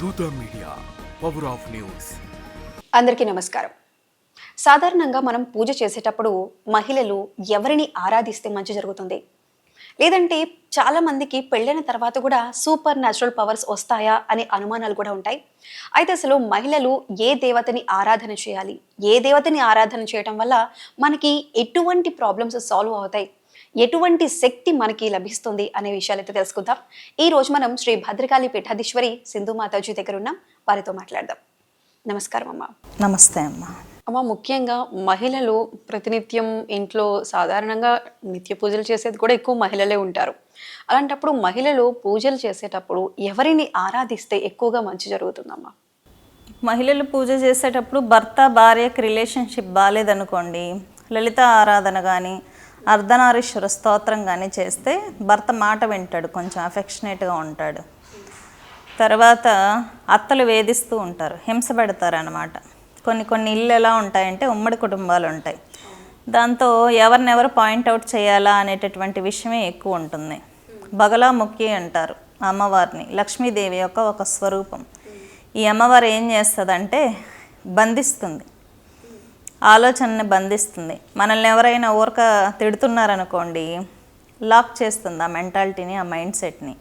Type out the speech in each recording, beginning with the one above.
దూత media power of news అందరికీ నమస్కారం. సాధారణంగా మనం పూజ చేసేటప్పుడు మహిళలు ఎవరిని ఆరాధిస్తే మంచి జరుగుతుంది? లేదంటే చాలా మందికి పెళ్ళైన తర్వాత కూడా సూపర్ న్యాచురల్ పవర్స్ వస్తాయా అనే అనుమానాలు కూడా ఉంటాయి. అయితే అసలు మహిళలు ఏ దేవతని ఆరాధన చేయాలి? ఏ దేవతని ఆరాధన చేయటం వల్ల మనకి ఎటువంటి ప్రాబ్లమ్స్ సాల్వ్ అవుతాయి? ఎటువంటి శక్తి మనకి లభిస్తుంది అనే విషయాలు అయితే తెలుసుకుందాం. ఈ రోజు మనం శ్రీ భద్రకాళి పీఠాధీశ్వరి సింధు మాతాజీ దగ్గర ఉన్నాం. వారితో మాట్లాడదాం. నమస్కారం అమ్మా. నమస్తే అమ్మ. అమ్మ ముఖ్యంగా మహిళలు ప్రతినిత్యం ఇంట్లో సాధారణంగా నిత్య పూజలు చేసేది కూడా ఎక్కువ మహిళలే ఉంటారు. అలాంటప్పుడు మహిళలు పూజలు చేసేటప్పుడు ఎవరిని ఆరాధిస్తే ఎక్కువగా మంచి జరుగుతుందమ్మా? మహిళలు పూజ చేసేటప్పుడు భర్త భార్యకి రిలేషన్షిప్ బాగాలేదనుకోండి లలిత ఆరాధన కానీ అర్ధనారీశ్వర స్తోత్రం కానీ చేస్తే భర్త మాట వింటాడు కొంచెం అఫెక్షనేట్గా ఉంటాడు. తర్వాత అత్తలు వేధిస్తూ ఉంటారు హింస పెడతారనమాట కొన్ని కొన్ని ఇల్లు ఎలా ఉంటాయంటే ఉమ్మడి కుటుంబాలు ఉంటాయి. దాంతో ఎవరినెవరు పాయింట్అవుట్ చేయాలా అనేటటువంటి విషయమే ఎక్కువ ఉంటుంది. బగలాముఖి అంటారు అమ్మవారిని లక్ష్మీదేవి యొక్క ఒక స్వరూపం. ఈ అమ్మవారు ఏం చేస్తుందంటే బంధిస్తుంది. ఆలోచనని బంధిస్తుంది. మనల్ని ఎవరైనా ఊరక తిడుతున్నారనుకోండి లాక్ చేస్తుంది ఆ మెంటాలిటీని ఆ మైండ్ సెట్ని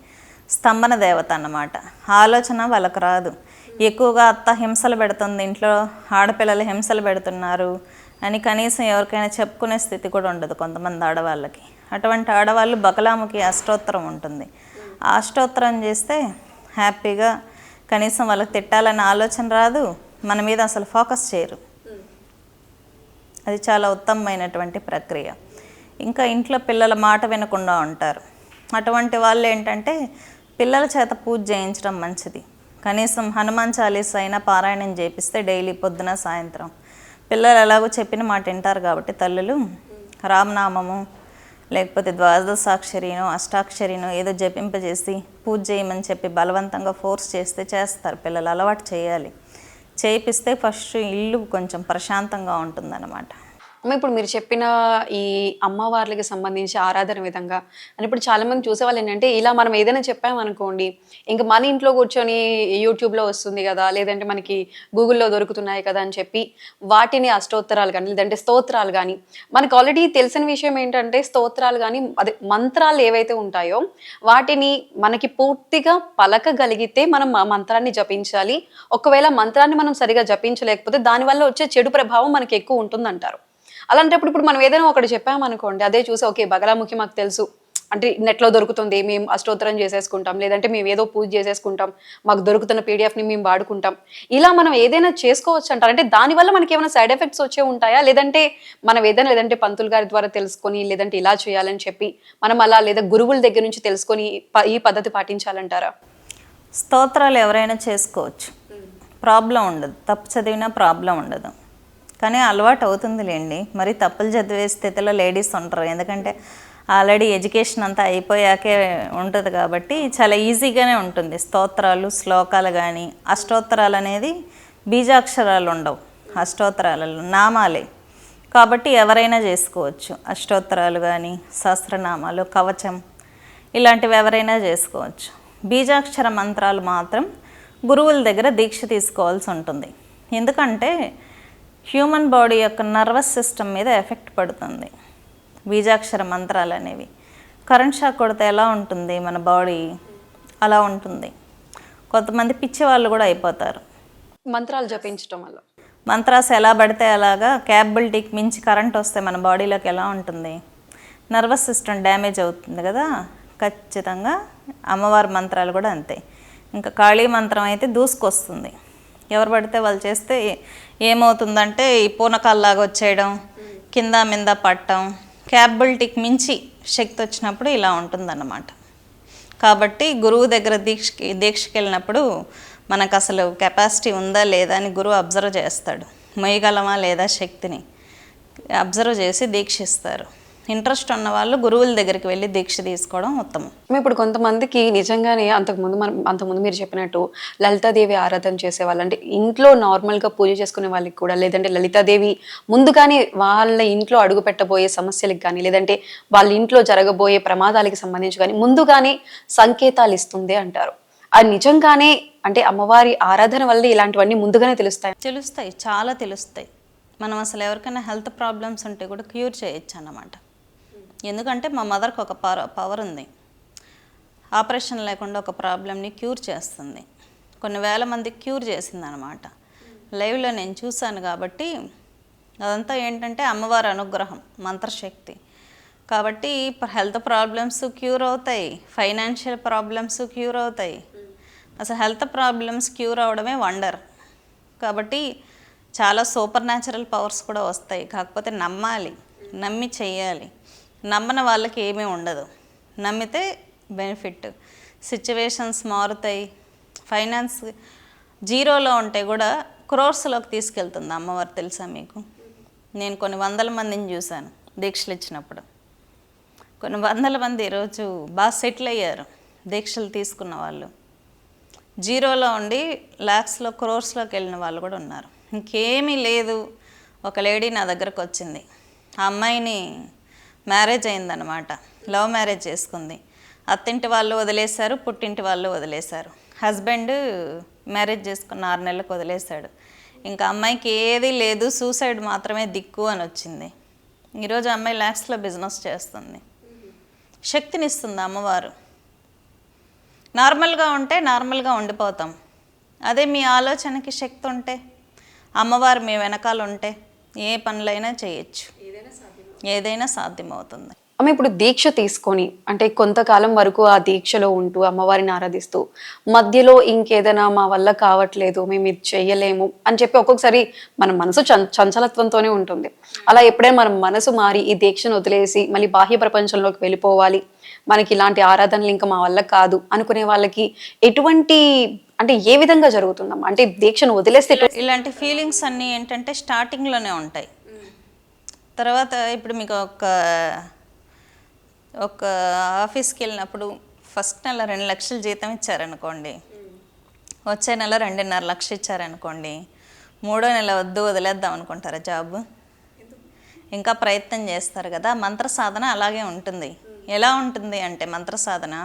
స్తంభన దేవత అన్నమాట. ఆలోచన వాళ్ళకు రాదు. ఎక్కువగా అత్త హింసలు పెడుతుంది ఇంట్లో ఆడపిల్లలు హింసలు పెడుతున్నారు అని కనీసం ఎవరికైనా చెప్పుకునే స్థితి కూడా ఉండదు కొంతమంది ఆడవాళ్ళకి. అటువంటి ఆడవాళ్ళు బకలాముకి అష్టోత్తరం ఉంటుంది. అష్టోత్తరం చేస్తే హ్యాపీగా కనీసం వాళ్ళకి తిట్టాలనే ఆలోచన రాదు మన మీద అసలు ఫోకస్ చేయరు. అది చాలా ఉత్తమమైనటువంటి ప్రక్రియ. ఇంకా ఇంట్లో పిల్లల మాట వినకుండా ఉంటారు. అటువంటి వాళ్ళు ఏంటంటే పిల్లల చేత పూజ చేయించడం మంచిది. కనీసం హనుమాన్ చాలీస్ అయినా పారాయణం చేపిస్తే డైలీ పొద్దున సాయంత్రం. పిల్లలు ఎలాగో చెప్పిన మాట వింటారు కాబట్టి తల్లులు రామనామము లేకపోతే ద్వాదశాక్షరినో అష్టాక్షరినో ఏదో జపింపజేసి పూజ చేయమని చెప్పి బలవంతంగా ఫోర్స్ చేస్తే చేస్తారు. పిల్లలు అలవాటు చేయాలి. చేయిస్తే ఫస్ట్ ఇల్లు కొంచెం ప్రశాంతంగా ఉంటుందన్నమాట. ఇప్పుడు మీరు చెప్పిన ఈ అమ్మవార్లకి సంబంధించి ఆరాధన విధంగా అని ఇప్పుడు చాలా మంది చూసేవాళ్ళు ఏంటంటే ఇలా మనం ఏదైనా చెప్పామనుకోండి ఇంకా మన ఇంట్లో కూర్చొని యూట్యూబ్లో వస్తుంది కదా లేదంటే మనకి గూగుల్లో దొరుకుతున్నాయి కదా అని చెప్పి వాటిని అష్టోత్తరాలు కానీ లేదంటే స్తోత్రాలు కానీ మనకు ఆల్రెడీ తెలిసిన విషయం ఏంటంటే స్తోత్రాలు కానీ అదే మంత్రాలు ఏవైతే ఉంటాయో వాటిని మనకి పూర్తిగా పలకగలిగితే మనం ఆ మంత్రాన్ని జపించాలి. ఒకవేళ మంత్రాన్ని మనం సరిగా జపించలేకపోతే దానివల్ల వచ్చే చెడు ప్రభావం మనకి ఎక్కువ ఉంటుందంటారు. అలాంటప్పుడు ఇప్పుడు మనం ఏదైనా ఒకటి చెప్పామనుకోండి అదే చూసి ఓకే బగలాముఖి మాకు తెలుసు. అంటే నెట్లో దొరుకుతుంది మేము అష్టోత్తరం చేసేసుకుంటాం లేదంటే మేము ఏదో పూజ చేసేసుకుంటాం మాకు దొరుకుతున్న పీడిఎఫ్ని మేము వాడుకుంటాం. ఇలా మనం ఏదైనా చేసుకోవచ్చు అంటారు? అంటే దానివల్ల మనకి ఏమైనా సైడ్ ఎఫెక్ట్స్ వచ్చే ఉంటాయా? లేదంటే మనం ఏదైనా లేదంటే పంతులు గారి ద్వారా తెలుసుకొని లేదంటే ఇలా చేయాలని చెప్పి మనం అలా లేదా గురువుల దగ్గర నుంచి తెలుసుకొని ఈ పద్ధతి పాటించాలంటారా? స్తోత్రాలు ఎవరైనా చేసుకోవచ్చు. ప్రాబ్లం ఉండదు. తప్పు చదివినా ప్రాబ్లం ఉండదు. కానీ అలవాటు అవుతుందిలేండి. మరి తప్పులు చదివే స్థితిలో లేడీస్ ఉంటారు. ఎందుకంటే ఆల్రెడీ ఎడ్యుకేషన్ అంతా అయిపోయాకే ఉంటుంది కాబట్టి చాలా ఈజీగానే ఉంటుంది. స్తోత్రాలు శ్లోకాలు కానీ అష్టోత్తరాలు అనేది బీజాక్షరాలు ఉండవు. అష్టోత్తరాలలో నామాలే. కాబట్టి ఎవరైనా చేసుకోవచ్చు. అష్టోత్తరాలు కానీ సహస్రనామాలు కవచం ఇలాంటివి ఎవరైనా చేసుకోవచ్చు. బీజాక్షర మంత్రాలు మాత్రం గురువుల దగ్గర దీక్ష తీసుకోవాల్సి ఉంటుంది. ఎందుకంటే హ్యూమన్ బాడీ యొక్క నర్వస్ సిస్టమ్ మీద ఎఫెక్ట్ పడుతుంది. బీజాక్షర మంత్రాలు అనేవి. కరెంట్ షాక్ కొడితే ఎలా ఉంటుంది? మన బాడీ అలా ఉంటుంది. కొంతమంది పిచ్చి వాళ్ళు కూడా అయిపోతారు. మంత్రాలు జపించడం వల్ల. మంత్రాస్ ఎలా పడితే అలాగా క్యాపబిలిటీకి మించి కరెంట్ వస్తే మన బాడీలోకి ఎలా ఉంటుంది? నర్వస్ సిస్టమ్ డ్యామేజ్ అవుతుంది కదా? ఖచ్చితంగా అమ్మవారి మంత్రాలు కూడా అంతే. ఇంకా కాళీ మంత్రం అయితే దూసుకొస్తుంది. ఎవరు పడితే వాళ్ళు చేస్తే ఏమవుతుందంటే ఈ పూనకాల్లాగా వచ్చేయడం కింద మింద పట్టడం క్యాపబిలిటీకి మించి శక్తి వచ్చినప్పుడు ఇలా ఉంటుందన్నమాట. కాబట్టి గురువు దగ్గర దీక్షకి దీక్షకి వెళ్ళినప్పుడు మనకు అసలు కెపాసిటీ ఉందా లేదా అని గురువు అబ్జర్వ్ చేస్తాడు. మొయ్యగలమా లేదా శక్తిని అబ్జర్వ్ చేసి దీక్షిస్తారు. ఇంట్రెస్ట్ ఉన్న వాళ్ళు గురువుల దగ్గరికి వెళ్ళి దీక్ష తీసుకోవడం ఉత్తమం. ఇప్పుడు కొంతమందికి నిజంగానే అంతకుముందు మనం అంతకుముందు మీరు చెప్పినట్టు లలితాదేవి ఆరాధన చేసే వాళ్ళు అంటే ఇంట్లో నార్మల్గా పూజ చేసుకునే వాళ్ళకి కూడా లేదంటే లలితాదేవి ముందుగానే వాళ్ళ ఇంట్లో అడుగు పెట్టబోయే సమస్యలకు కానీ లేదంటే వాళ్ళ ఇంట్లో జరగబోయే ప్రమాదాలకి సంబంధించి కానీ ముందుగానే సంకేతాలు ఇస్తుంది అంటారు. అది నిజంగానే అంటే అమ్మవారి ఆరాధన వల్ల ఇలాంటివన్నీ ముందుగానే తెలుస్తాయి? తెలుస్తాయి చాలా తెలుస్తాయి. మనం అసలు ఎవరికైనా హెల్త్ ప్రాబ్లమ్స్ ఉంటే కూడా క్యూర్ చేయొచ్చు అన్నమాట. ఎందుకంటే మా మదర్కి ఒక పవర్ పవర్ ఉంది. ఆపరేషన్ లేకుండా ఒక ప్రాబ్లమ్ని క్యూర్ చేస్తుంది. కొన్ని వేల మంది క్యూర్ చేసింది అనమాట లైవ్లో నేను చూశాను కాబట్టి అదంతా ఏంటంటే అమ్మవారి అనుగ్రహం మంత్రశక్తి. కాబట్టి హెల్త్ ప్రాబ్లమ్స్ క్యూర్ అవుతాయి ఫైనాన్షియల్ ప్రాబ్లమ్స్ క్యూర్ అవుతాయి. అసలు హెల్త్ ప్రాబ్లమ్స్ క్యూర్ అవడమే వండర్. కాబట్టి చాలా సూపర్ న్యాచురల్ పవర్స్ కూడా వస్తాయి. కాకపోతే నమ్మాలి నమ్మి చెయ్యాలి నమ్మని వాళ్ళకి ఏమీ ఉండదు. నమ్మితే బెనిఫిట్ సిచ్యువేషన్స్ మారుతాయి. ఫైనాన్స్ జీరోలో ఉంటే కూడా క్రోర్స్లోకి తీసుకెళ్తుంది అమ్మవారు తెలుసా మీకు? నేను కొన్ని వందల మందిని చూశాను దీక్షలు ఇచ్చినప్పుడు. కొన్ని వందల మంది ఈరోజు బాగా సెటిల్ అయ్యారు దీక్షలు తీసుకున్న వాళ్ళు. జీరోలో ఉండి ల్యాక్స్లో క్రోర్స్లోకి వెళ్ళిన వాళ్ళు కూడా ఉన్నారు. ఇంకేమీ లేదు. ఒక లేడీ నా దగ్గరకు వచ్చింది. ఆ అమ్మాయిని మ్యారేజ్ అయిందనమాట లవ్ మ్యారేజ్ చేసుకుంది. అత్తింటి వాళ్ళు వదిలేశారు పుట్టింటి వాళ్ళు వదిలేశారు. హస్బెండ్ మ్యారేజ్ చేసుకున్న ఆరు నెలలకు వదిలేశాడు. ఇంకా అమ్మాయికి ఏది లేదు సూసైడ్ మాత్రమే దిక్కు అని వచ్చింది. ఈరోజు అమ్మాయి ల్యాక్స్లో బిజినెస్ చేస్తుంది. శక్తినిస్తుంది అమ్మవారు. నార్మల్గా ఉంటే నార్మల్గా ఉండిపోతాం. అదే మీ ఆలోచనకి శక్తి ఉంటే అమ్మవారు మీ వెనకాల ఉంటే ఏ పనులైనా చేయొచ్చు. ఏదైనా సాధ్యమవుతుంది. అమ్మ ఇప్పుడు దీక్ష తీసుకొని అంటే కొంతకాలం వరకు ఆ దీక్షలో ఉంటూ అమ్మవారిని ఆరాధిస్తూ మధ్యలో ఇంకేదైనా మా వల్ల కావట్లేదు మేము ఇది చెయ్యలేము అని చెప్పి ఒక్కొక్కసారి మన మనసు చంచలత్వంతోనే ఉంటుంది. అలా ఎప్పుడైనా మన మనసు మారి ఈ దీక్షను వదిలేసి మళ్ళీ బాహ్య ప్రపంచంలోకి వెళ్ళిపోవాలి. మనకి ఇలాంటి ఆరాధనలు ఇంకా మా వల్ల కాదు అనుకునే వాళ్ళకి ఎటువంటి అంటే ఏ విధంగా జరుగుతుందమ్మా? అంటే దీక్షను వదిలేస్తే ఇలాంటి ఫీలింగ్స్ అన్నీ ఏంటంటే స్టార్టింగ్లోనే ఉంటాయి. తర్వాత ఇప్పుడు మీకు ఒక ఒక ఆఫీస్కి వెళ్ళినప్పుడు ఫస్ట్ నెల రెండు లక్షలు జీతం ఇచ్చారనుకోండి. వచ్చే నెల రెండున్నర లక్షలు ఇచ్చారనుకోండి. మూడో నెల వద్దు వదిలేద్దాం అనుకుంటారా జాబ్? ఇంకా ప్రయత్నం చేస్తారు కదా మంత్ర సాధన అలాగే ఉంటుంది. ఎలా ఉంటుంది అంటే మంత్ర సాధన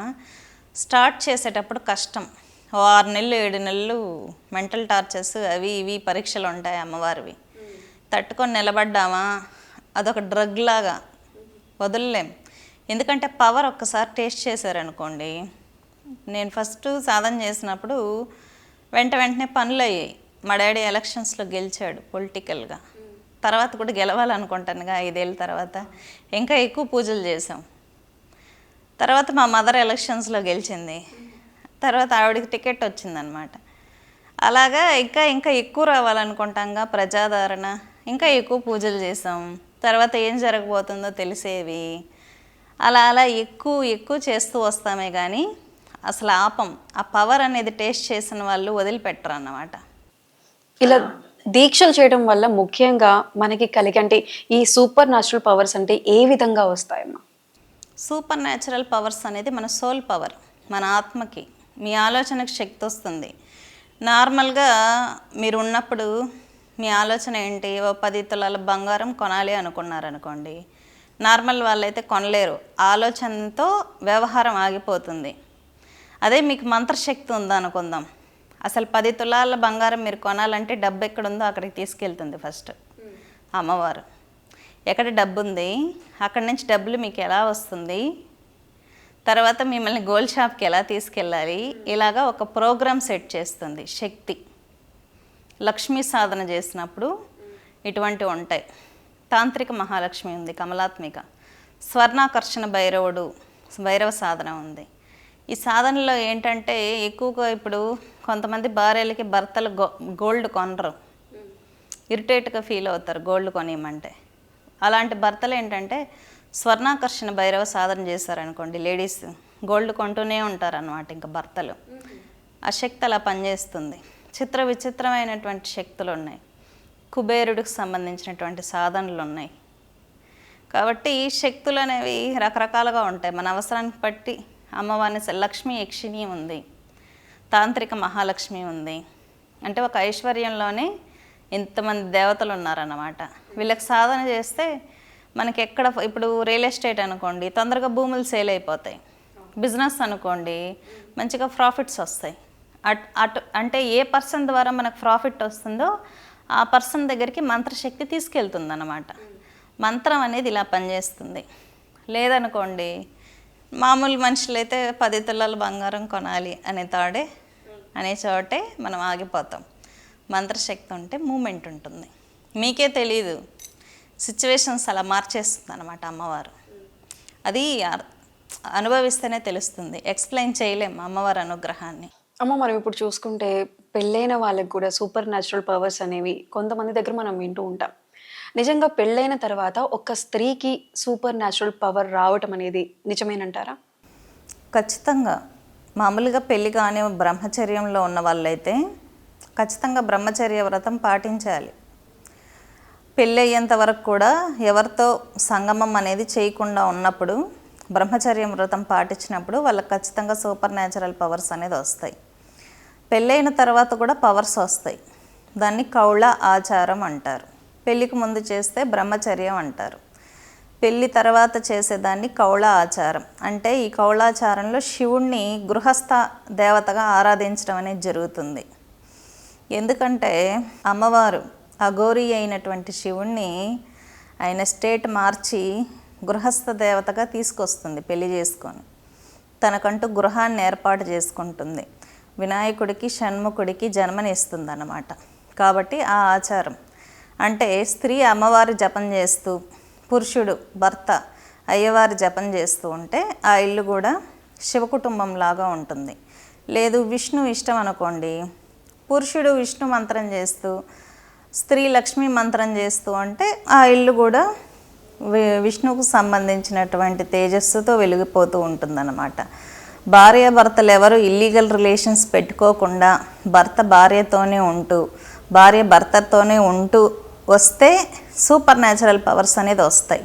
స్టార్ట్ చేసేటప్పుడు కష్టం. ఓ ఆరు నెలలు ఏడు నెలలు మెంటల్ టార్చర్స్ అవి ఇవి పరీక్షలు ఉంటాయి అమ్మవారివి. తట్టుకొని నిలబడ్డామా? అదొక డ్రగ్ లాగా వదలలేం. ఎందుకంటే పవర్ ఒక్కసారి టేస్ట్ చేశారనుకోండి నేను ఫస్ట్ సాధన చేసినప్పుడు వెంట వెంటనే పనులు అయ్యాయి. మా డాడీ ఎలక్షన్స్లో గెలిచాడు పొలిటికల్గా. తర్వాత కూడా గెలవాలనుకుంటానుగా ఐదేళ్ళ తర్వాత. ఇంకా ఎక్కువ పూజలు చేసాం తర్వాత మా మదర్ ఎలక్షన్స్లో గెలిచింది. తర్వాత ఆవిడకి టికెట్ వచ్చిందనమాట. అలాగా ఇంకా ఇంకా ఎక్కువ రావాలనుకుంటాంగా ప్రజాదరణ. ఇంకా ఎక్కువ పూజలు చేసాం తర్వాత ఏం జరగబోతుందో తెలిసేవి. అలా అలా ఎక్కువ ఎక్కువ చేస్తూ వస్తామే కానీ అసలు ఆపం. ఆ పవర్ అనేది టేస్ట్ చేసిన వాళ్ళు వదిలిపెట్టరు అన్నమాట ఇలా దీక్షలు చేయడం వల్ల ముఖ్యంగా మనకి కలిగి అంటే ఈ సూపర్ న్యాచురల్ పవర్స్ అంటే ఏ విధంగా వస్తాయమ్మా? సూపర్ న్యాచురల్ పవర్స్ అనేది మన సోల్ పవర్ మన ఆత్మకి. మీ ఆలోచనకు శక్తి వస్తుంది. నార్మల్గా మీరు ఉన్నప్పుడు మీ ఆలోచన ఏంటి? ఓ పది తులాల బంగారం కొనాలి అనుకున్నారనుకోండి నార్మల్ వాళ్ళైతే కొనలేరు. ఆలోచనతో వ్యవహారం ఆగిపోతుంది. అదే మీకు మంత్రశక్తి ఉందనుకుందాం అసలు పది తులాల బంగారం మీరు కొనాలంటే డబ్బు ఎక్కడుందో అక్కడికి తీసుకెళ్తుంది ఫస్ట్ అమ్మవారు. ఎక్కడ డబ్బు ఉంది అక్కడి నుంచి డబ్బులు మీకు ఎలా వస్తుంది? తర్వాత మిమ్మల్ని గోల్డ్ షాప్కి ఎలా తీసుకెళ్ళాలి? ఇలాగా ఒక ప్రోగ్రామ్ సెట్ చేస్తుంది శక్తి. లక్ష్మీ సాధన చేసినప్పుడు ఇటువంటివి ఉంటాయి. తాంత్రిక మహాలక్ష్మి ఉంది కమలాత్మిక. స్వర్ణాకర్షణ భైరవుడు భైరవ సాధన ఉంది. ఈ సాధనలో ఏంటంటే ఎక్కువగా ఇప్పుడు కొంతమంది భార్యలకి భర్తలు గో గోల్డ్ కొనరు. ఇరిటేట్గా ఫీల్ అవుతారు గోల్డ్ కొనియమంటే. అలాంటి భర్తలు ఏంటంటే స్వర్ణాకర్షణ భైరవ సాధన చేశారనుకోండి లేడీస్ గోల్డ్ కొంటూనే ఉంటారన్నమాట ఇంకా భర్తలు. ఆ శక్తి అలా పనిచేస్తుంది. చిత్ర విచిత్రమైనటువంటి శక్తులు ఉన్నాయి కుబేరుడికి సంబంధించినటువంటి సాధనలు ఉన్నాయి కాబట్టి ఈ శక్తులు అనేవి రకరకాలుగా ఉంటాయి. మన అవసరానికి బట్టి అమ్మవారిని లక్ష్మి లక్ష్మీ యక్షిణి ఉంది. తాంత్రిక మహాలక్ష్మి ఉంది. అంటే ఒక ఐశ్వర్యంలోనే ఇంతమంది దేవతలు ఉన్నారన్నమాట. వీళ్ళకి సాధన చేస్తే మనకి ఎక్కడ ఇప్పుడు రియల్ ఎస్టేట్ అనుకోండి తొందరగా భూములు సేల్ అయిపోతాయి. బిజినెస్ అనుకోండి మంచిగా ప్రాఫిట్స్ వస్తాయి. అట్ అటు అంటే ఏ పర్సన్ ద్వారా మనకు ప్రాఫిట్ వస్తుందో ఆ పర్సన్ దగ్గరికి మంత్రశక్తి తీసుకెళ్తుంది అనమాట మంత్రం అనేది ఇలా పనిచేస్తుంది. లేదనుకోండి మామూలు మనుషులైతే పది తులాలు బంగారం కొనాలి అనే తాడే అనే చోటే మనం ఆగిపోతాం. మంత్రశక్తి ఉంటే మూమెంట్ ఉంటుంది. మీకే తెలీదు. సిచ్యువేషన్స్ అలా మార్చేస్తుంది అనమాట అమ్మవారు. అది అనుభవిస్తేనే తెలుస్తుంది. ఎక్స్ప్లెయిన్ చేయలేం అమ్మవారి అనుగ్రహాన్ని. అమ్మ మనం ఇప్పుడు చూసుకుంటే పెళ్ళైన వాళ్ళకి కూడా సూపర్ న్యాచురల్ పవర్స్ అనేవి కొంతమంది దగ్గర మనం వింటూ ఉంటాం. నిజంగా పెళ్ళైన తర్వాత ఒక స్త్రీకి సూపర్ న్యాచురల్ పవర్ రావటం అనేది నిజమేనంటారా? ఖచ్చితంగా. మామూలుగా పెళ్ళి కాని బ్రహ్మచర్యంలో ఉన్న వాళ్ళైతే ఖచ్చితంగా బ్రహ్మచర్య వ్రతం పాటించాలి. పెళ్ళి అయ్యేంత వరకు కూడా ఎవరితో సంగమం అనేది చేయకుండా ఉన్నప్పుడు బ్రహ్మచర్యం వ్రతం పాటించినప్పుడు వాళ్ళకి ఖచ్చితంగా సూపర్ న్యాచురల్ పవర్స్ అనేది వస్తాయి. పెళ్ళైన తర్వాత కూడా పవర్స్ వస్తాయి. దాన్ని కౌళ ఆచారం అంటారు. పెళ్ళికి ముందు చేస్తే బ్రహ్మచర్యం అంటారు. పెళ్ళి తర్వాత చేసేదాన్ని కౌళ ఆచారం. అంటే ఈ కౌళాచారంలో శివుణ్ణి గృహస్థ దేవతగా ఆరాధించడం అనేది జరుగుతుంది. ఎందుకంటే అమ్మవారు అఘోరి అయినటువంటి శివుణ్ణి ఆయన స్టేట్ మార్చి గృహస్థ దేవతగా తీసుకొస్తుంది పెళ్ళి చేసుకొని. తనకంటూ గృహాన్ని ఏర్పాటు చేసుకుంటుంది. వినాయకుడికి షణ్ముఖుడికి జన్మనిస్తుందన్నమాట. కాబట్టి ఆ ఆచారం. అంటే స్త్రీ అమ్మవారు జపం చేస్తూ పురుషుడు భర్త అయ్యవారి జపం చేస్తూ ఉంటే ఆ ఇల్లు కూడా శివకుటుంబం లాగా ఉంటుంది. లేదు విష్ణు ఇష్టం అనుకోండి. పురుషుడు విష్ణు మంత్రం చేస్తూ స్త్రీ లక్ష్మి మంత్రం చేస్తూ అంటే ఆ ఇల్లు కూడా వి- విష్ణువుకు సంబంధించినటువంటి తేజస్సుతో వెలిగిపోతూ ఉంటుందన్నమాట. భార్య భర్తలు ఎవరు ఇల్లీగల్ రిలేషన్స్ పెట్టుకోకుండా భర్త భార్యతోనే ఉంటూ భార్య భర్తతోనే ఉంటూ వస్తే సూపర్ న్యాచురల్ పవర్స్ అనేది వస్తాయి.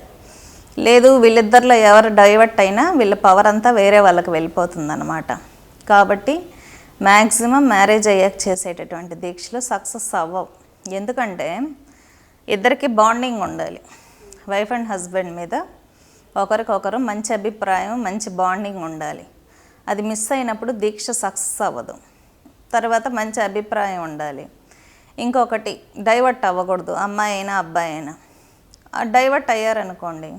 లేదు వీళ్ళిద్దరిలో ఎవరు డైవర్ట్ అయినా వీళ్ళ పవర్ అంతా వేరే వాళ్ళకి వెళ్ళిపోతుందన్నమాట. కాబట్టి మ్యాక్సిమం మ్యారేజ్ అయ్యాక చేసేటటువంటి దీక్షలు సక్సెస్ అవ్వవు. ఎందుకంటే ఇద్దరికి బాండింగ్ ఉండాలి. వైఫ్ అండ్ హస్బెండ్ మీద ఒకరికొకరు మంచి అభిప్రాయం మంచి బాండింగ్ ఉండాలి. అది మిస్ అయినప్పుడు దీక్ష సక్సెస్ అవ్వదు. తర్వాత మంచి అభిప్రాయం ఉండాలి. ఇంకొకటి డైవర్ట్ అవ్వకూడదు. అమ్మాయి అయినా అబ్బాయి అయినా. ఆ డైవర్ట్ అయ్యారనుకోండి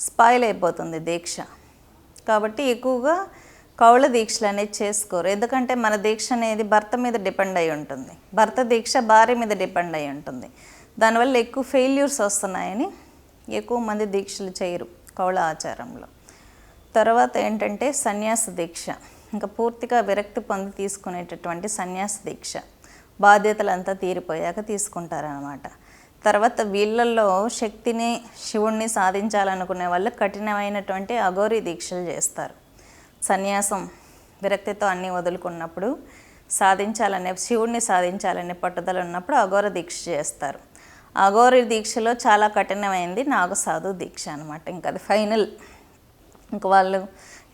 స్పాయిల్ అయిపోతుంది దీక్ష. కాబట్టి ఎక్కువగా కౌళ దీక్షలు అనేది చేసుకోరు. ఎందుకంటే మన దీక్ష అనేది భర్త మీద డిపెండ్ అయి ఉంటుంది. భర్త దీక్ష భార్య మీద డిపెండ్ అయి ఉంటుంది. దానివల్ల ఎక్కువ ఫెయిల్యూర్స్ వస్తున్నాయని ఎక్కువ మంది దీక్షలు చేయరు కౌళ ఆచారంలో. తర్వాత ఏంటంటే సన్యాస దీక్ష. ఇంకా పూర్తిగా విరక్తి పొంది తీసుకునేటటువంటి సన్యాస దీక్ష. బాధ్యతలంతా తీరిపోయాక తీసుకుంటారనమాట తర్వాత వీళ్ళల్లో శక్తిని శివుణ్ణి సాధించాలనుకునే వాళ్ళు కఠినమైనటువంటి అఘోరి దీక్షలు చేస్తారు. సన్యాసం విరక్తితో అన్నీ వదులుకున్నప్పుడు సాధించాలనే శివుణ్ణి సాధించాలనే పట్టుదల ఉన్నప్పుడు అఘోర దీక్ష చేస్తారు. అఘోరి దీక్షలో చాలా కఠినమైంది నాగసాధు దీక్ష అనమాట ఇంకా అది ఫైనల్. ఇంక వాళ్ళు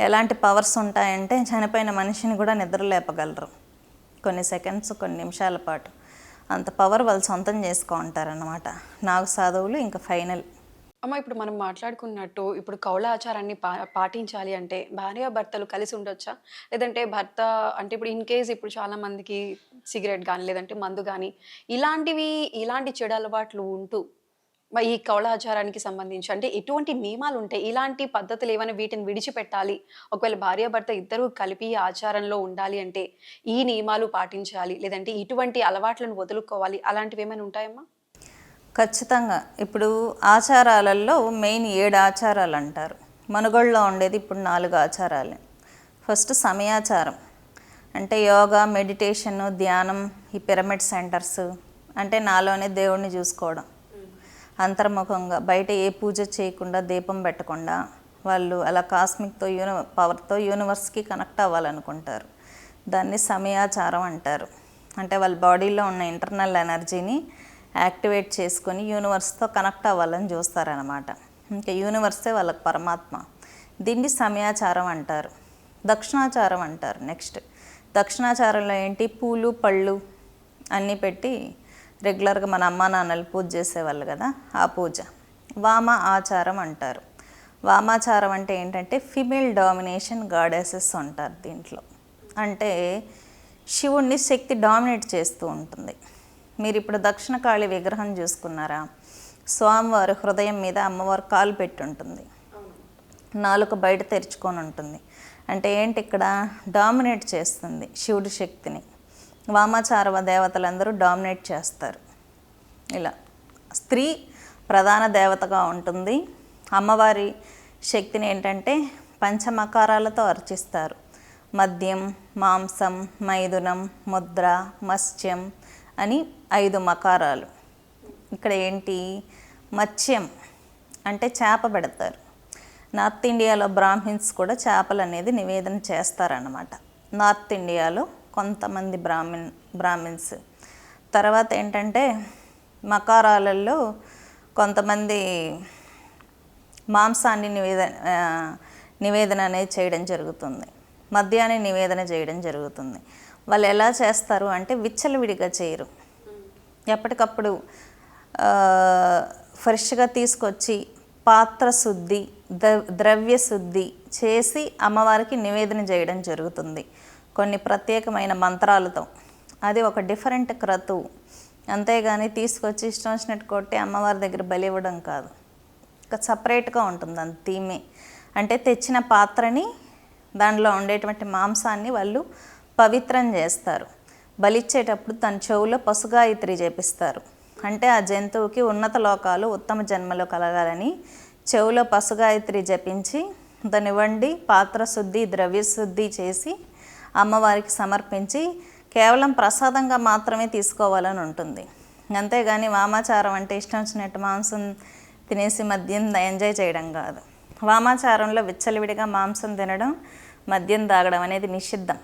ఎలాంటి పవర్స్ ఉంటాయంటే చనిపోయిన మనిషిని కూడా నిద్ర లేపగలరు. కొన్ని సెకండ్స్ కొన్ని నిమిషాల పాటు. అంత పవర్ వాళ్ళు సొంతం చేసుకో ఉంటారన్నమాట నాగు సాధువులు ఇంకా ఫైనల్ అమ్మ ఇప్పుడు మనం మాట్లాడుకున్నట్టు ఇప్పుడు కౌల ఆచారాన్ని పా పాటించాలి అంటే భార్య భర్తలు కలిసి ఉండొచ్చా? లేదంటే భర్త అంటే ఇప్పుడు ఇన్ కేస్ ఇప్పుడు చాలామందికి సిగరెట్ కానీ లేదంటే మందు కానీ ఇలాంటివి ఇలాంటి చెడు అలవాట్లు ఉంటూ మరి ఈ కౌళాచారానికి సంబంధించి అంటే ఎటువంటి నియమాలు ఉంటాయి ఇలాంటి పద్ధతులు ఏమైనా వీటిని విడిచిపెట్టాలి? ఒకవేళ భార్యాభర్త ఇద్దరూ ఇద్దరు కలిపి ఈ ఆచారంలో ఉండాలి అంటే ఈ నియమాలు పాటించాలి? లేదంటే ఇటువంటి అలవాట్లను వదులుకోవాలి? అలాంటివి ఏమైనా ఉంటాయమ్మా? ఖచ్చితంగా. ఇప్పుడు ఆచారాలలో మెయిన్ ఏడు ఆచారాలు అంటారు. మనుగోళ్ళలో ఉండేది ఇప్పుడు నాలుగు ఆచారాలు. ఫస్ట్ సమయాచారం. అంటే యోగా మెడిటేషన్ ధ్యానం ఈ పిరమిడ్ సెంటర్స్ అంటే నాలోనే దేవుణ్ణి చూసుకోవడం. అంతర్ముఖంగా బయట ఏ పూజ చేయకుండా దీపం పెట్టకుండా వాళ్ళు అలా కాస్మిక్తో యూని పవర్తో యూనివర్స్కి కనెక్ట్ అవ్వాలనుకుంటారు. దాన్ని సమయాచారం అంటారు. అంటే వాళ్ళ బాడీలో ఉన్న ఇంటర్నల్ ఎనర్జీని యాక్టివేట్ చేసుకొని యూనివర్స్తో కనెక్ట్ అవ్వాలని చూస్తారనమాట ఇంకా యూనివర్సే వాళ్ళకి పరమాత్మ. దీన్ని సమయాచారం అంటారు. దక్షిణాచారం అంటారు నెక్స్ట్. దక్షిణాచారంలో ఏంటి? పూలు పళ్ళు అన్నీ పెట్టి రెగ్యులర్గా మన అమ్మా నాన్నలు పూజ చేసేవాళ్ళు కదా ఆ పూజ. వామ ఆచారం అంటారు. వామాచారం అంటే ఏంటంటే ఫిమేల్ డామినేషన్ గాడెసెస్ అంటారు దీంట్లో. అంటే శివుణ్ణి శక్తి డామినేట్ చేస్తూ ఉంటుంది. మీరు ఇప్పుడు దక్షిణ కాళి విగ్రహం చూసుకున్నారా? స్వామివారి హృదయం మీద అమ్మవారు కాలు పెట్టి ఉంటుంది. నాలుక బయట తెరుచుకొని ఉంటుంది. అంటే ఏంటి ఇక్కడ? డామినేట్ చేస్తుంది శివుడి శక్తిని. వామాచారవ దేవతలందరూ డామినేట్ చేస్తారు. ఇలా స్త్రీ ప్రధాన దేవతగా ఉంటుంది. అమ్మవారి శక్తిని ఏంటంటే పంచమకారాలతో అర్చిస్తారు. మద్యం మాంసం మైథునం ముద్ర మత్స్యం అని ఐదు మకారాలు. ఇక్కడ ఏంటి? మత్స్యం అంటే చేప పెడతారు. నార్త్ ఇండియాలో బ్రాహ్మిన్స్ కూడా చేపలు అనేది నివేదన చేస్తారన్నమాట. నార్త్ ఇండియాలో కొంతమంది బ్రాహ్మిన్ బ్రాహ్మిన్స్ తర్వాత ఏంటంటే మకారాలలో కొంతమంది మాంసాన్ని నివేదన నివేదన అనేది చేయడం జరుగుతుంది. మద్యాన్ని నివేదన చేయడం జరుగుతుంది. వాళ్ళు ఎలా చేస్తారు అంటే విచ్చలవిడిగా చేయరు. ఎప్పటికప్పుడు ఫ్రెష్గా తీసుకొచ్చి పాత్ర శుద్ధి ద్రవ్య శుద్ధి చేసి అమ్మవారికి నివేదన చేయడం జరుగుతుంది. కొన్ని ప్రత్యేకమైన మంత్రాలతో. అది ఒక డిఫరెంట్ క్రతువు. అంతేగాని తీసుకొచ్చి ఇష్టం వచ్చినట్టు కొట్టి అమ్మవారి దగ్గర బలి ఇవ్వడం కాదు. ఒక సపరేట్గా ఉంటుంది అంత థీమే. అంటే తెచ్చిన పాత్రని దానిలో ఉండేటువంటి మాంసాన్ని వాళ్ళు పవిత్రం చేస్తారు. బలిచ్చేటప్పుడు తన చెవులో పసుగాయత్రి చేపిస్తారు. అంటే ఆ జంతువుకి ఉన్నత లోకాలు ఉత్తమ జన్మలో కలగాలని చెవులో పసుగాయత్రి జపించి దాన్ని వండి పాత్ర శుద్ధి ద్రవ్య శుద్ధి చేసి అమ్మవారికి సమర్పించి కేవలం ప్రసాదంగా మాత్రమే తీసుకోవాలని ఉంటుంది. అంతేగాని వామాచారం అంటే ఇష్టం వచ్చినట్టు మాంసం తినేసి మద్యం ఎంజాయ్ చేయడం కాదు. వామాచారంలో విచ్చలవిడిగా మాంసం తినడం మద్యం తాగడం అనేది నిషిద్ధం.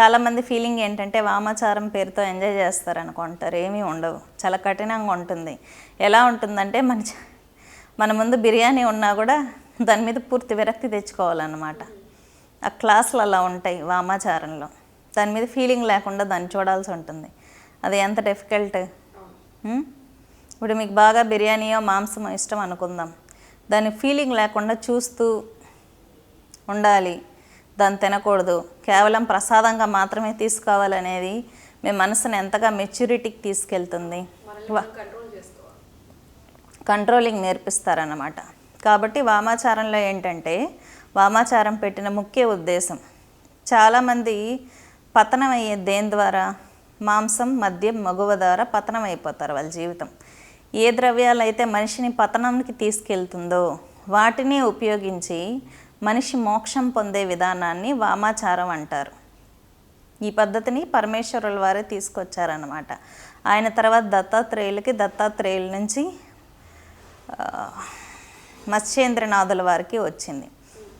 చాలామంది ఫీలింగ్ ఏంటంటే వామాచారం పేరుతో ఎంజాయ్ చేస్తారు అనుకుంటారు ఏమీ ఉండవు. చాలా కఠినంగా ఉంటుంది. ఎలా ఉంటుందంటే మన మన ముందు బిర్యానీ ఉన్నా కూడా దాని మీద పూర్తి విరక్తి తెచ్చుకోవాలన్నమాట. ఆ క్లాసులు అలా ఉంటాయి వామాచారంలో. దాని మీద ఫీలింగ్ లేకుండా దాన్ని చూడాల్సి ఉంటుంది. అది ఎంత డిఫికల్ట్? ఇప్పుడు మీకు బాగా బిర్యానీయో మాంసమో ఇష్టం అనుకుందాం. దాని ఫీలింగ్ లేకుండా చూస్తూ ఉండాలి. దాన్ని తినకూడదు. కేవలం ప్రసాదంగా మాత్రమే తీసుకోవాలనేది మీ మనసుని ఎంతగా మెచ్యూరిటీకి తీసుకెళ్తుంది. కంట్రోలింగ్ నేర్పిస్తారన్నమాట. కాబట్టి వామాచారంలో ఏంటంటే వామాచారం పెట్టిన ముఖ్య ఉద్దేశం. చాలామంది పతనం అయ్యే దేని ద్వారా? మాంసం మద్యం మగువ ద్వారా పతనం అయిపోతారు వాళ్ళ జీవితం. ఏ ద్రవ్యాలు అయితే మనిషిని పతనానికి తీసుకెళ్తుందో వాటిని ఉపయోగించి మనిషి మోక్షం పొందే విధానాన్ని వామాచారం అంటారు. ఈ పద్ధతిని పరమేశ్వరుల వారే తీసుకొచ్చారన్నమాట. ఆయన తర్వాత దత్తాత్రేయులకి దత్తాత్రేయుల నుంచి మత్స్యేంద్రనాథుల వారికి వచ్చింది.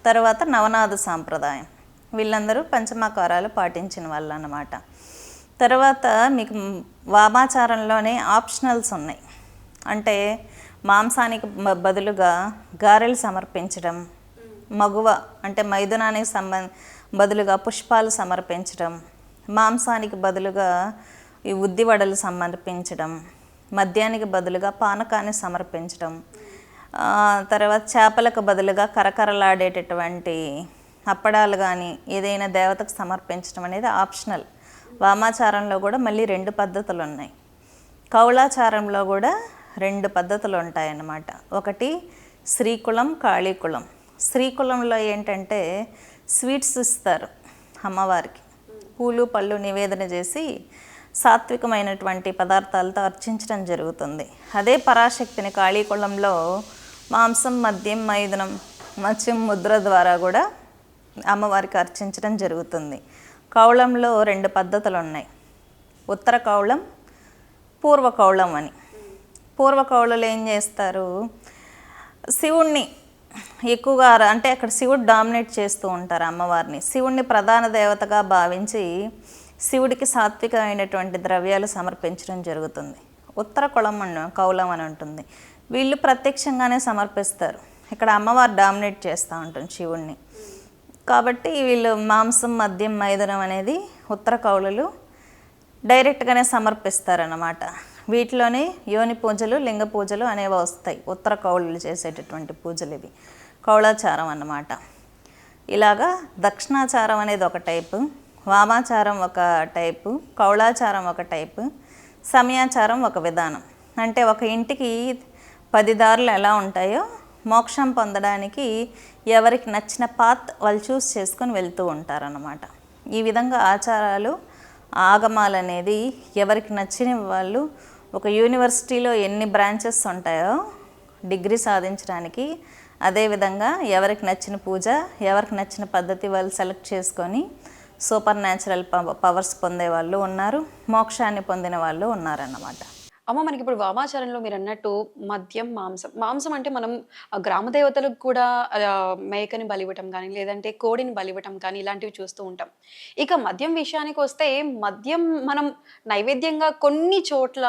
తర్వాత నవనాథ సాంప్రదాయం. వీళ్ళందరూ పంచమాకారాలు పాటించిన వాళ్ళు అన్నమాట తర్వాత మీకు వామాచారంలోనే ఆప్షనల్స్ ఉన్నాయి. అంటే మాంసానికి బదులుగా గారెలు సమర్పించడం మగువ అంటే మైదునానికి సంబంధ బదులుగా పుష్పాలు సమర్పించడం మాంసానికి బదులుగా ఈ ఉద్ది వడలు సమర్పించడం మద్యానికి బదులుగా పానకాన్ని సమర్పించడం తర్వాత చేపలకు బదులుగా కరకరలాడేటటువంటి అప్పడాలు కానీ ఏదైనా దేవతకు సమర్పించడం అనేది ఆప్షనల్. వామాచారంలో కూడా మళ్ళీ రెండు పద్ధతులు ఉన్నాయి కౌళాచారంలో కూడా రెండు పద్ధతులు ఉంటాయన్నమాట ఒకటి శ్రీకులం కాళీకులం. శ్రీకులంలో ఏంటంటే స్వీట్స్ ఇస్తారు అమ్మవారికి. పూలు పళ్ళు నివేదన చేసి సాత్వికమైనటువంటి పదార్థాలతో అర్చించడం జరుగుతుంది. అదే పరాశక్తిని కాళీకుళంలో మాంసం మద్యం మైదనం మత్స్యం ముద్ర ద్వారా కూడా అమ్మవారికి అర్చించడం జరుగుతుంది. కౌళంలో రెండు పద్ధతులు ఉన్నాయి ఉత్తర కౌళం పూర్వ కౌళం అని. పూర్వ కౌళలు ఏం చేస్తారు? శివుణ్ణి ఎక్కువగా అంటే అక్కడ శివుడు డామినేట్ చేస్తూ ఉంటారు అమ్మవారిని. శివుణ్ణి ప్రధాన దేవతగా భావించి శివుడికి సాత్వికమైనటువంటి ద్రవ్యాలు సమర్పించడం జరుగుతుంది. ఉత్తర కుళం అని కౌలం అని ఉంటుంది. వీళ్ళు ప్రత్యక్షంగానే సమర్పిస్తారు. ఇక్కడ అమ్మవారు డామినేట్ చేస్తూ ఉంటుంది శివుణ్ణి. కాబట్టి వీళ్ళు మాంసం మద్యం మైదనం అనేది ఉత్తర కౌలులు డైరెక్ట్గానే సమర్పిస్తారన్నమాట. వీటిలోనే యోని పూజలు లింగ పూజలు అనేవి వస్తాయి. ఉత్తర కౌళులు చేసేటటువంటి పూజలు ఇవి. కౌళాచారం అన్నమాట. ఇలాగా దక్షిణాచారం అనేది ఒక టైపు వామాచారం ఒక టైపు కౌళాచారం ఒక టైపు సమయాచారం ఒక విధానం. అంటే ఒక ఇంటికి పది దారులు ఎలా ఉంటాయో మోక్షం పొందడానికి ఎవరికి నచ్చిన పాత్ వాళ్ళు చూస్ చేసుకొని వెళ్తూ ఉంటారన్నమాట. ఈ విధంగా ఆచారాలు ఆగమాలు అనేది ఎవరికి నచ్చిన వాళ్ళు ఒక యూనివర్సిటీలో ఎన్ని బ్రాంచెస్ ఉంటాయో డిగ్రీ సాధించడానికి అదేవిధంగా ఎవరికి నచ్చిన పూజ ఎవరికి నచ్చిన పద్ధతి వాళ్ళు సెలెక్ట్ చేసుకొని సూపర్ న్యాచురల్ పవర్స్ పొందే వాళ్ళు ఉన్నారు మోక్షాన్ని పొందిన వాళ్ళు ఉన్నారన్నమాట. అమ్మ మనకి ఇప్పుడు వామాచారంలో మీరు అన్నట్టు మద్యం మాంసం. మాంసం అంటే మనం గ్రామ దేవతలకు కూడా మేకని బలివ్వటం కానీ లేదంటే కోడిని బలివ్వటం కానీ ఇలాంటివి చూస్తూ ఉంటాం. ఇక మద్యం విషయానికి వస్తే మద్యం మనం నైవేద్యంగా కొన్ని చోట్ల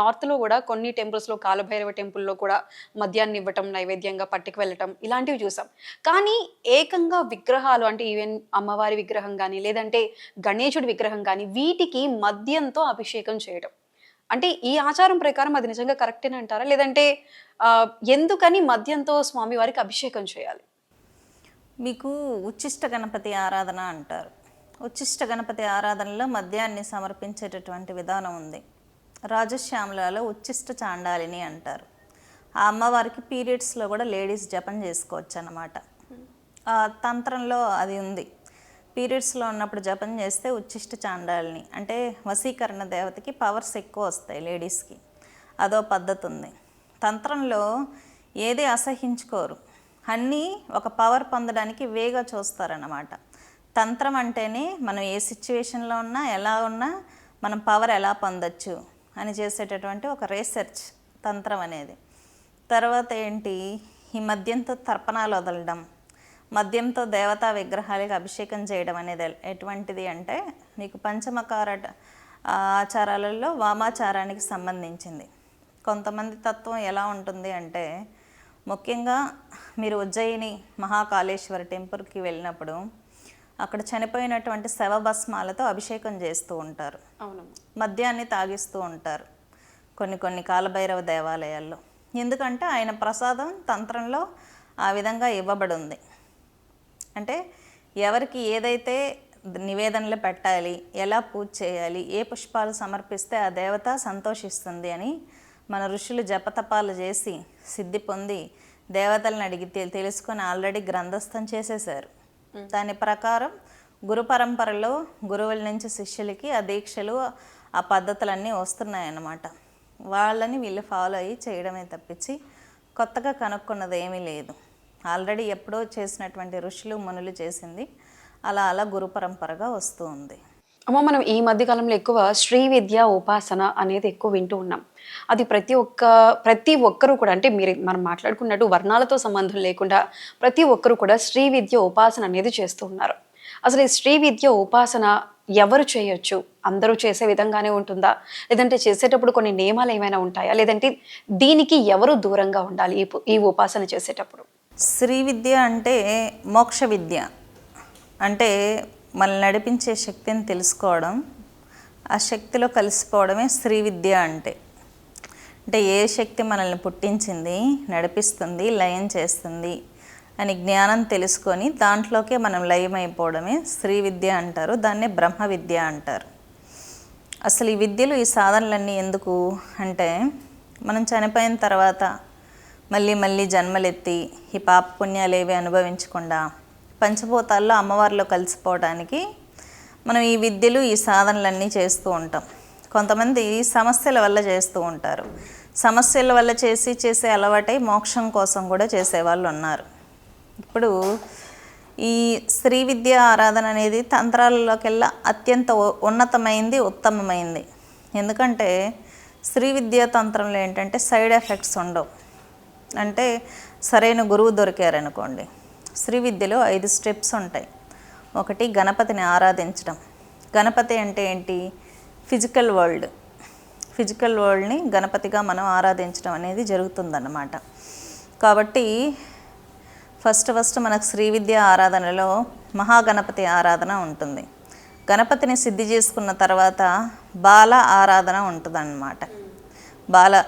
నార్త్లో కూడా కొన్ని టెంపుల్స్లో కాలభైరవ టెంపుల్లో కూడా మద్యాన్ని ఇవ్వటం నైవేద్యంగా పట్టుకు వెళ్ళటం ఇలాంటివి చూసాం. కానీ ఏకంగా విగ్రహాలు అంటే ఈవెన్ అమ్మవారి విగ్రహం కానీ లేదంటే గణేశుడి విగ్రహం కానీ వీటికి మద్యంతో అభిషేకం చేయడం అంటే ఈ ఆచారం ప్రకారం అది నిజంగా కరెక్టేనా అంటారా? లేదంటే ఎందుకని మద్యంతో స్వామివారికి అభిషేకం చేయాలి? మీకు ఉచ్చిష్ట గణపతి ఆరాధన అంటారు. ఉచ్చిష్ట గణపతి ఆరాధనలో మద్యాన్ని సమర్పించేటటువంటి విధానం ఉంది. రాజశ్యామలలో ఉచ్చిష్ట చాండాలిని అంటారు. ఆ అమ్మవారికి పీరియడ్స్లో కూడా లేడీస్ జపం చేసుకోవచ్చు అన్నమాట తంత్రంలో అది ఉంది. పీరియడ్స్లో ఉన్నప్పుడు జపం చేస్తే ఉచ్చిష్ట చాండాలని అంటే వశీకరణ దేవతకి పవర్స్ ఎక్కువ వస్తాయి లేడీస్కి. అదో పద్ధతి ఉంది. తంత్రంలో ఏది అసహించుకోరు. అన్నీ ఒక పవర్ పొందడానికి వేగా చూస్తారన్నమాట. తంత్రం అంటేనే మనం ఏ సిచ్యువేషన్లో ఉన్నా ఎలా ఉన్నా మనం పవర్ ఎలా పొందొచ్చు అని చేసేటటువంటి ఒక రీసెర్చ్ తంత్రం అనేది. తర్వాత ఏంటి? ఈ మద్యంతో తర్పణాలు వదలడం. మద్యంతో దేవతా విగ్రహాలకు అభిషేకం చేయడం అనేది ఎటువంటిది అంటే మీకు పంచమకార ఆచారాలలో వామాచారానికి సంబంధించింది. కొంతమంది తత్వం ఎలా ఉంటుంది అంటే ముఖ్యంగా మీరు ఉజ్జయిని మహాకాళేశ్వర టెంపుల్కి వెళ్ళినప్పుడు అక్కడ చనిపోయినటువంటి శవభస్మాలతో అభిషేకం చేస్తూ ఉంటారు. మద్యాన్ని తాగిస్తూ ఉంటారు కొన్ని కొన్ని కాలభైరవ దేవాలయాల్లో. ఎందుకంటే ఆయన ప్రసాదం తంత్రంలో ఆ విధంగా ఇవ్వబడి ఉంది. అంటే ఎవరికి ఏదైతే నివేదనలు పెట్టాలి ఎలా పూజ చేయాలి ఏ పుష్పాలు సమర్పిస్తే ఆ దేవత సంతోషిస్తుంది అని మన ఋషులు జపతపాలు చేసి సిద్ధి పొంది దేవతలను అడిగి తెలుసుకొని ఆల్రెడీ గ్రంథస్థం చేసేశారు. దాని ప్రకారం గురు పరంపరలో గురువుల నుంచి శిష్యులకి ఆ దీక్షలు ఆ పద్ధతులన్నీ వస్తున్నాయన్నమాట. వాళ్ళని వీళ్ళు ఫాలో అయ్యి చేయడమే తప్పించి కొత్తగా కనుక్కున్నది ఏమీ లేదు. ఆల్రెడీ ఎప్పుడో చేసినటువంటి ఋషులు మునులు చేసింది. అలా అలా గురు పరంపరగా వస్తూ ఉంది. అమ్మ మనం ఈ మధ్య కాలంలో ఎక్కువ శ్రీ విద్య ఉపాసన అనేది ఎక్కువ వింటూ ఉన్నాం. అది ప్రతి ఒక్క ప్రతి ఒక్కరూ కూడా అంటే మీరు మనం మాట్లాడుకున్నట్టు వర్ణాలతో సంబంధం లేకుండా ప్రతి ఒక్కరూ కూడా శ్రీ విద్య ఉపాసన అనేది చేస్తూ ఉన్నారు. అసలు ఈ శ్రీ విద్య ఉపాసన ఎవరు చేయొచ్చు? అందరూ చేసే విధంగానే ఉంటుందా? లేదంటే చేసేటప్పుడు కొన్ని నియమాలు ఏమైనా ఉంటాయా? లేదంటే దీనికి ఎవరు దూరంగా ఉండాలి ఈ ఈ ఉపాసన చేసేటప్పుడు? శ్రీ విద్య అంటే మోక్ష విద్య. అంటే మనల్ని నడిపించే శక్తిని తెలుసుకోవడం ఆ శక్తిలో కలిసిపోవడమే శ్రీ విద్య అంటే. అంటే ఏ శక్తి మనల్ని పుట్టించింది నడిపిస్తుంది లయం చేస్తుంది అని జ్ఞానం తెలుసుకొని దాంట్లోకే మనం లయమైపోవడమే శ్రీ విద్య అంటారు దాన్నే బ్రహ్మ విద్య అంటారు. అసలు ఈ విద్యలు ఈ సాధనలన్నీ ఎందుకు? అంటే మనం చనిపోయిన తర్వాత మళ్ళీ మళ్ళీ జన్మలెత్తి ఈ పాప పుణ్యాలు ఏవి అనుభవించకుండా పంచభూతాల్లో అమ్మవారిలో కలిసిపోవడానికి మనం ఈ విద్యలు ఈ సాధనలన్నీ చేస్తూ ఉంటాం. కొంతమంది సమస్యల వల్ల చేస్తూ ఉంటారు. సమస్యల వల్ల చేసి చేసే అలవాటై మోక్షం కోసం కూడా చేసేవాళ్ళు ఉన్నారు. ఇప్పుడు ఈ స్త్రీ విద్య ఆరాధన అనేది తంత్రాలలోకెల్లా అత్యంత ఉన్నతమైంది ఉత్తమమైంది. ఎందుకంటే స్త్రీ విద్యా తంత్రంలో ఏంటంటే సైడ్ ఎఫెక్ట్స్ ఉండవు. అంటే సరైన గురువు దొరికారనుకోండి. శ్రీ విద్యలో ఐదు స్టెప్స్ ఉంటాయి. ఒకటి గణపతిని ఆరాధించడం. గణపతి అంటే ఏంటి? Physical world. ఫిజికల్ వరల్డ్ని గణపతిగా మనం ఆరాధించడం అనేది జరుగుతుందన్నమాట. కాబట్టి ఫస్ట్ ఫస్ట్ మనకు శ్రీ విద్య ఆరాధనలో మహాగణపతి ఆరాధన ఉంటుంది. గణపతిని సిద్ధి చేసుకున్న తర్వాత బాల ఆరాధన ఉంటుందన్నమాట. బాల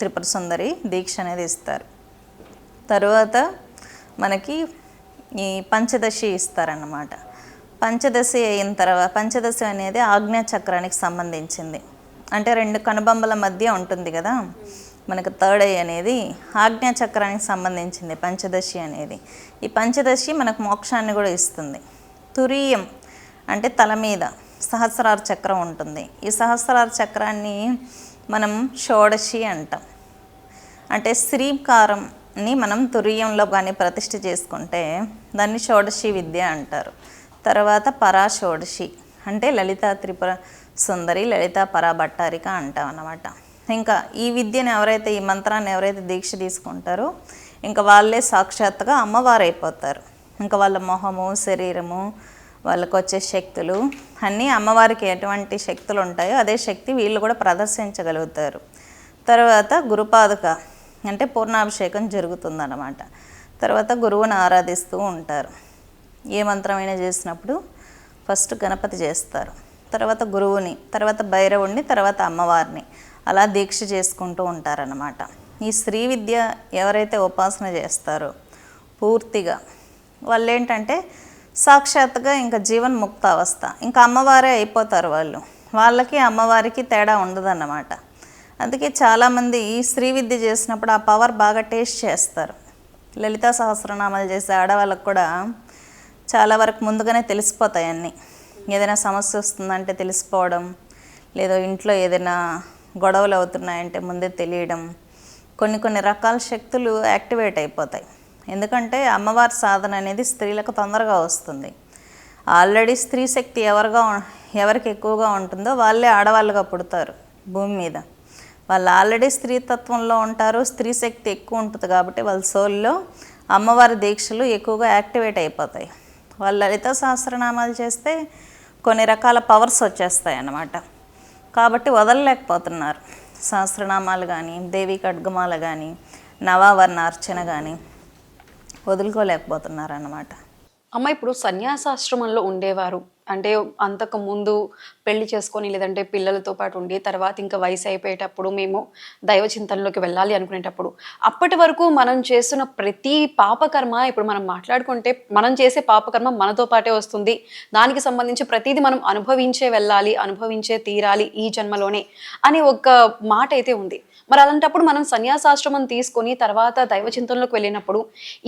త్రిపుర సుందరి దీక్ష అనేది ఇస్తారు. తరువాత మనకి ఈ పంచదశి ఇస్తారన్నమాట. పంచదశి అయిన తర్వాత పంచదశి అనేది ఆజ్ఞా చక్రానికి సంబంధించింది. అంటే రెండు కనుబొమ్మల మధ్య ఉంటుంది కదా? మనకు థర్డ్ ఐ అనేది ఆజ్ఞా చక్రానికి సంబంధించింది పంచదశి అనేది. ఈ పంచదశి మనకు మోక్షాన్ని కూడా ఇస్తుంది. తురీయం అంటే తల మీద సహస్రార చక్రం ఉంటుంది. ఈ సహస్రార చక్రాన్ని మనం షోడశి అంటాం. అంటే శ్రీకారంని మనం తురియంలో కానీ ప్రతిష్ఠ చేసుకుంటే దాన్ని షోడశి విద్య అంటారు. తర్వాత పరా షోడశి అంటే లలిత త్రిపుర సుందరి లలిత పరా భట్టారిక అంటాం అన్నమాట ఇంకా ఈ విద్యను ఎవరైతే ఈ మంత్రాన్ని ఎవరైతే దీక్ష తీసుకుంటారో ఇంకా వాళ్ళే సాక్షాత్తుగా అమ్మవారు అయిపోతారు ఇంకా వాళ్ళ మొహము శరీరము వాళ్ళకు వచ్చే శక్తులు అన్నీ అమ్మవారికి ఎటువంటి శక్తులు ఉంటాయో అదే శక్తి వీళ్ళు కూడా ప్రదర్శించగలుగుతారు. తర్వాత గురుపాదుక అంటే పూర్ణాభిషేకం జరుగుతుందన్నమాట. తర్వాత గురువుని ఆరాధిస్తూ ఉంటారు. ఏ మంత్రమైనా చేసినప్పుడు ఫస్ట్ గణపతి చేస్తారు. తర్వాత గురువుని తర్వాత భైరవుణ్ణి తర్వాత అమ్మవారిని అలా దీక్ష చేసుకుంటూ ఉంటారన్నమాట. ఈ స్త్రీ విద్య ఎవరైతే ఉపాసన చేస్తారో పూర్తిగా వాళ్ళు ఏంటంటే సాక్షాత్తుగా ఇంకా జీవన్ముక్త అవస్థ. ఇంకా అమ్మవారే అయిపోతారు వాళ్ళు. వాళ్ళకి అమ్మవారికి తేడా ఉండదన్నమాట. అందుకే చాలామంది ఈ స్త్రీ విద్య చేసినప్పుడు ఆ పవర్ బాగా టేస్ట్ చేస్తారు. లలితా సహస్రనామాలు చేసే ఆడవాళ్ళకు కూడా చాలా వరకు ముందుగానే తెలిసిపోతాయి అన్నీ. ఏదైనా సమస్య వస్తుందంటే తెలిసిపోవడం లేదా ఇంట్లో ఏదైనా గొడవలు అవుతున్నాయంటే ముందే తెలియడం కొన్ని కొన్ని రకాల శక్తులు యాక్టివేట్ అయిపోతాయి. ఎందుకంటే అమ్మవారి సాధన అనేది స్త్రీలకు తొందరగా వస్తుంది. ఆల్రెడీ స్త్రీ శక్తి ఎవరిగా ఎవరికి ఎక్కువగా ఉంటుందో వాళ్ళే ఆడవాళ్ళుగా పుడతారు భూమి మీద. వాళ్ళు ఆల్రెడీ స్త్రీతత్వంలో ఉంటారు స్త్రీ శక్తి ఎక్కువ ఉంటుంది కాబట్టి వాళ్ళ సోల్లో అమ్మవారి దీక్షలు ఎక్కువగా యాక్టివేట్ అయిపోతాయి. వాళ్ళు లలిత సహస్రనామాలు చేస్తే కొన్ని రకాల పవర్స్ వచ్చేస్తాయి అన్నమాట. కాబట్టి వదలలేకపోతున్నారు. సహస్రనామాలు కానీ దేవి ఖడ్గమాల కానీ నవావర్ణ అర్చన కానీ వదులుకోలేకపోతున్నారన్నమాట. అమ్మ ఇప్పుడు సన్యాసాశ్రమంలో ఉండేవారు. అంటే అంతకు ముందు పెళ్ళి చేసుకొని లేదంటే పిల్లలతో పాటు ఉండి తర్వాత ఇంకా వయసు అయిపోయేటప్పుడు మేము దైవ చింతనలోకి వెళ్ళాలి అనుకునేటప్పుడు అప్పటి వరకు మనం చేస్తున్న ప్రతి పాపకర్మ ఇప్పుడు మనం మాట్లాడుకుంటే మనం చేసే పాపకర్మ మనతో పాటే వస్తుంది. దానికి సంబంధించి ప్రతిదీ మనం అనుభవించే వెళ్ళాలి అనుభవించే తీరాలి ఈ జన్మలోనే అని ఒక మాట అయితే ఉంది. మరి అలాంటప్పుడు మనం సన్యాసాశ్రమం తీసుకొని తర్వాత దైవ చింతనలోకి వెళ్ళినప్పుడు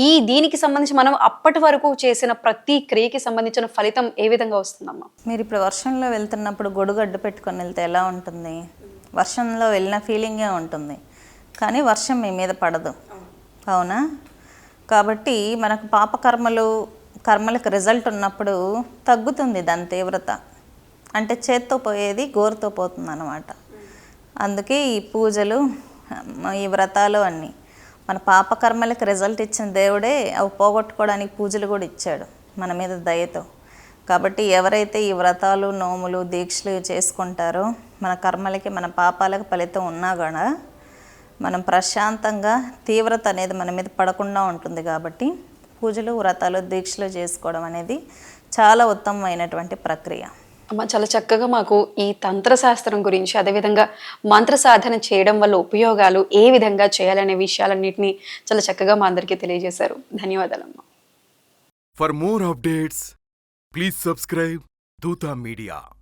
ఈ దీనికి సంబంధించి మనం అప్పటి వరకు చేసిన ప్రతి క్రియకి సంబంధించిన ఫలితం ఏ విధంగా వస్తుందమ్మా? మీరు ఇప్పుడు వర్షంలో వెళ్తున్నప్పుడు గొడుగు అడ్డు పెట్టుకొని వెళ్తే ఎలా ఉంటుంది? వర్షంలో వెళ్ళిన ఫీలింగే ఉంటుంది. కానీ వర్షం మీ మీద పడదు. అవునా? కాబట్టి మనకు పాపకర్మలు కర్మలకు రిజల్ట్ ఉన్నప్పుడు తగ్గుతుంది దాని తీవ్రత. అంటే చేత్తో పోయేది గోరుతో పోతుంది అన్నమాట అందుకే ఈ పూజలు ఈ వ్రతాలు అన్నీ. మన పాపకర్మలకు రిజల్ట్ ఇచ్చిన దేవుడే అవి పోగొట్టుకోవడానికి పూజలు కూడా ఇచ్చాడు మన మీద దయతో. కాబట్టి ఎవరైతే ఈ వ్రతాలు నోములు దీక్షలు చేసుకుంటారో మన కర్మలకి మన పాపాలకు ఫలితం ఉన్నా కూడా మనం ప్రశాంతంగా తీవ్రత అనేది మన మీద పడకుండా ఉంటుంది కాబట్టి పూజలు వ్రతాలు దీక్షలు చేసుకోవడం అనేది చాలా ఉత్తమమైనటువంటి ప్రక్రియ. అమ్మ చాలా చక్కగా మాకు ఈ తంత్రశాస్త్రం గురించి అదేవిధంగా మంత్ర సాధన చేయడం వల్ల ఉపయోగాలు ఏ విధంగా చేయాలనే విషయాలన్నింటినీ చాలా చక్కగా మా అందరికీ తెలియజేశారు. ధన్యవాదాలమ్మా. For more updates please subscribe Dhoota Media